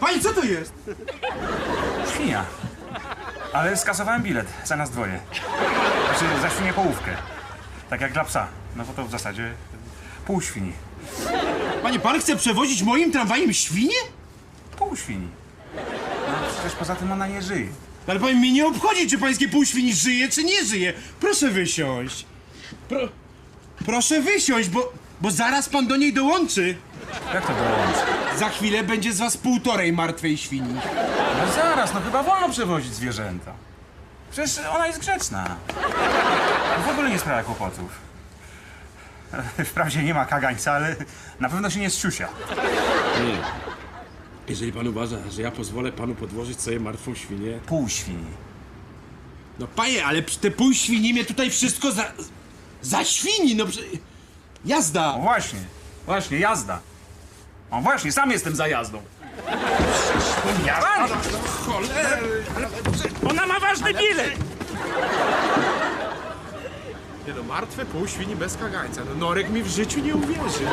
Pani, co to jest? Świnia. Ale skasowałem bilet za nas dwoje. Znaczy, za świnię połówkę. Tak jak dla psa. No bo to w zasadzie pół świni. Panie, pan chce przewozić moim tramwajem świnie? Pół świni. No, przecież poza tym ona nie żyje. Ale panie, mnie nie obchodzi, czy pańskie pół świni żyje, czy nie żyje. Proszę wysiąść. Pro... Proszę wysiąść, bo, bo zaraz pan do niej dołączy. Jak to dołączy? Za chwilę będzie z was półtorej martwej świni. No zaraz, no chyba wolno przewozić zwierzęta. Przecież ona jest grzeczna. W ogóle nie sprawia kłopotów. Wprawdzie nie ma kagańca, ale na pewno się nie zsiusia. Nie. Jeżeli pan uważa, że ja pozwolę panu podłożyć sobie martwą świnię... Pół świni. No panie, ale te pół świni mnie tutaj wszystko za... Za świni, no... prze- Jazda! O właśnie, właśnie, jazda. O właśnie, sam jestem za jazdą. Jazda? Cholery! Ona ma ważny bilet! Nie no, martwe pół świni bez kagańca. No Norek mi w życiu nie uwierzy.